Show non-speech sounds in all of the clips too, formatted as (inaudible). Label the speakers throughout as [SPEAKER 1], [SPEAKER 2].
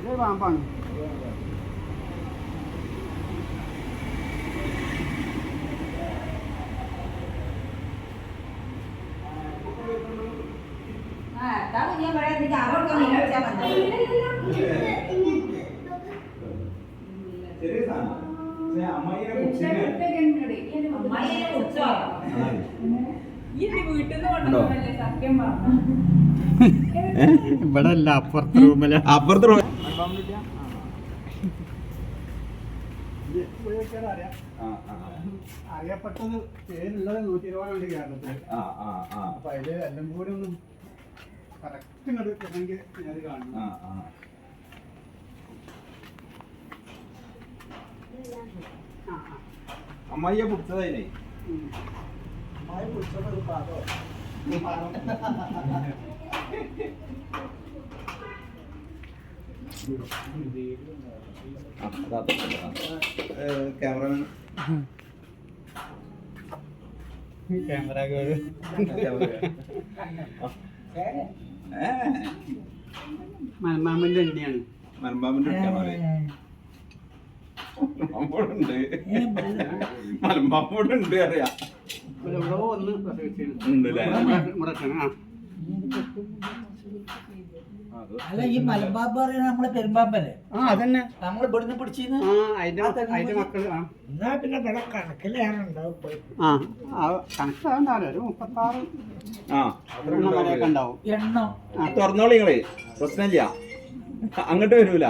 [SPEAKER 1] ఇదే
[SPEAKER 2] పంపండి
[SPEAKER 1] Tahu dia berada
[SPEAKER 3] di kamar kami nak siapa tahu. Serius ah? Saya
[SPEAKER 4] amai ini bukti ni. Amai
[SPEAKER 3] ini bukti.
[SPEAKER 1] ഇവിടെ അല്ല അപ്പുറത്തെ റൂമിൽ.
[SPEAKER 4] അപ്പുറത്തെ റോ- ആ, ആ,
[SPEAKER 1] അറിയപ്പെട്ടത് പേരുള്ളത് നൂറ്റി ഇരുപത് വേണ്ടി കേരളത്തിൽ
[SPEAKER 4] ആ, ആ, ആ,
[SPEAKER 1] അപ്പൊ അതിൽ എല്ലാം കൂടി ഒന്ന് കറക്റ്റ് ഇങ്ങോട്ട് ഞാൻ കാണുന്നു.
[SPEAKER 4] ആ, ആ.
[SPEAKER 1] ആ ആ.
[SPEAKER 4] പിടിച്ചതായില്ലേ? അതാ തൊട്ടത്. ആ. ഏ, ക്യാമറമാൻ
[SPEAKER 1] ക്യാമറ
[SPEAKER 4] ഏ,
[SPEAKER 1] മലമാമന്റെ എണ്ണയാണ്
[SPEAKER 4] മലമ്പാമ്പിന്റെ ക്യാമറ മലമ്പാമ്പുണ്ട് മലമ്പാമ്പുണ്ട് അറിയാം.
[SPEAKER 2] അല്ല ഈ മലമ്പാമ്പ് പറയുന്നത് നമ്മളെ പെരുമ്പാമ്പല്ലേ?
[SPEAKER 1] ആ അതന്നെ.
[SPEAKER 2] നമ്മൾ ഇവിടുന്ന്
[SPEAKER 1] പിടിച്ചിരുന്നു
[SPEAKER 2] എന്നാ പിന്നെ ഇവിടെ കണക്കിലേറെ ഉണ്ടാവും പോയി.
[SPEAKER 1] ആ ആ കണക്കാണ്ടാവില്ല ഒരു മുപ്പത്താറ്
[SPEAKER 4] ആ
[SPEAKER 1] എണ്ണം
[SPEAKER 4] തുറന്നോളി നിങ്ങൾ. പ്രശ്നമില്ല. അങ്ങോട്ട് വരൂല.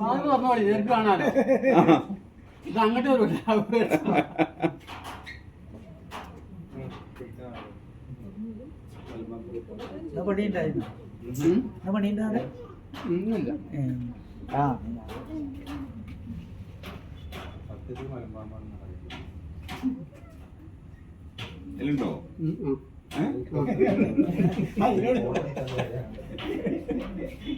[SPEAKER 1] പറഞ്ഞോളി നേരിട്ട് കാണാലോ. ഇത് അങ്ങോട്ട് വരൂല
[SPEAKER 2] ഇത് (laughs)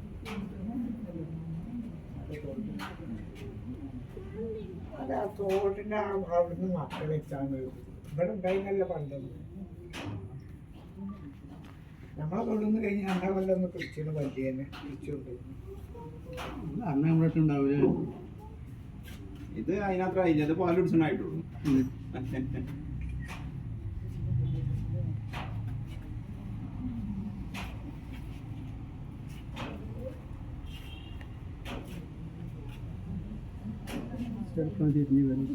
[SPEAKER 2] അതാ. അത് ആ തോടിന്റെ മക്കളെ മക്കളെത്താണ് ഇവിടെ ഉണ്ടായിരുന്നല്ല പണ്ടൊന്നും. നമ്മളെ കൊണ്ടുവന്ന് കഴിഞ്ഞ് രണ്ടാം കൊല്ലം ഒന്ന് പിടിച്ചിരുന്നു പിടിച്ചുകൊണ്ട്
[SPEAKER 1] അന്ന് നമ്മളിട്ട് ഉണ്ടാവില്ല
[SPEAKER 4] ഇത് അതിനകത്ത് അതിന്റെ പാൽ (laughs)
[SPEAKER 1] ചെറുപ്പം തിരിഞ്ഞു വരും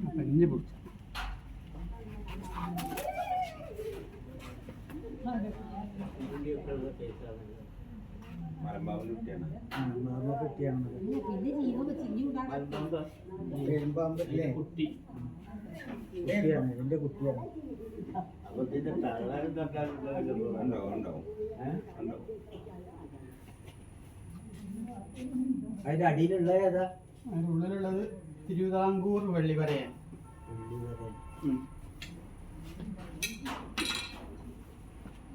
[SPEAKER 1] അപ്പൊ ഇനി പിടിച്ചു
[SPEAKER 4] മലമ്പാമ്പിന്റെ കുട്ടിയാണ്
[SPEAKER 2] കിട്ടിയാണ് ഇതിന്റെ
[SPEAKER 4] ഉണ്ടാവും ഉണ്ടാവും
[SPEAKER 2] അതിന്റെ അടിയിലുള്ള ഏതാ?
[SPEAKER 1] അതിന്റെ ഉള്ളിലുള്ളത് തിരുവിതാംകൂർ വെള്ളിവരയാണ് ഉം.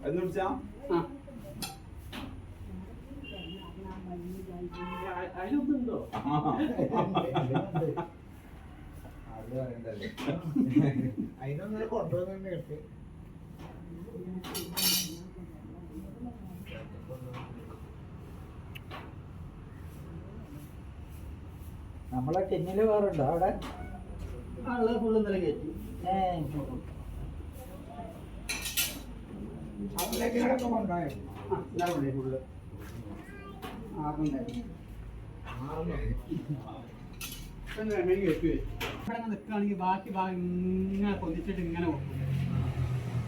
[SPEAKER 4] എന്ന് വിളിച്ചാ
[SPEAKER 1] ആ അതിലൊന്നുണ്ടോ
[SPEAKER 4] അത് പറയണ്ടല്ലേ
[SPEAKER 2] അതിനൊന്നും കൊണ്ടുവന്നു കേട്ട് നമ്മളെ ടെന്നിൽ വേറുണ്ടോ അവിടെ
[SPEAKER 1] ഫുള്ള് ഇന്നലെ കയറ്റി ആ ഇന്നലെ ഫുള്ള് ആറുണ്ടായിരുന്നു ഇപ്പം മെയിൻ കയറ്റി വരും ഇവിടെ നിൽക്കുകയാണെങ്കിൽ ബാക്കി ഭാഗം ഇങ്ങനെ കൊതിച്ചിട്ട് ഇങ്ങനെ പോകും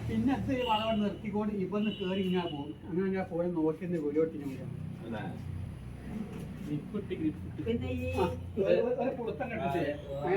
[SPEAKER 1] പിന്നെ അത് ഈ വളവ് നിർത്തിക്കൊണ്ട് ഇവന്ന് കയറി ഇങ്ങനെ പോകും. അങ്ങനെ ഞാൻ പോയി നോക്കി വെളിയോട്ടിന് ഞാൻ
[SPEAKER 4] അല്ലേ?
[SPEAKER 1] ഗ്രിപ്പിട്ട് ഗ്രിപ്പിട്ട്
[SPEAKER 5] പിന്നെ ഈ
[SPEAKER 1] ആ, ഒരു- പുളുത്തം അങ്ങനെ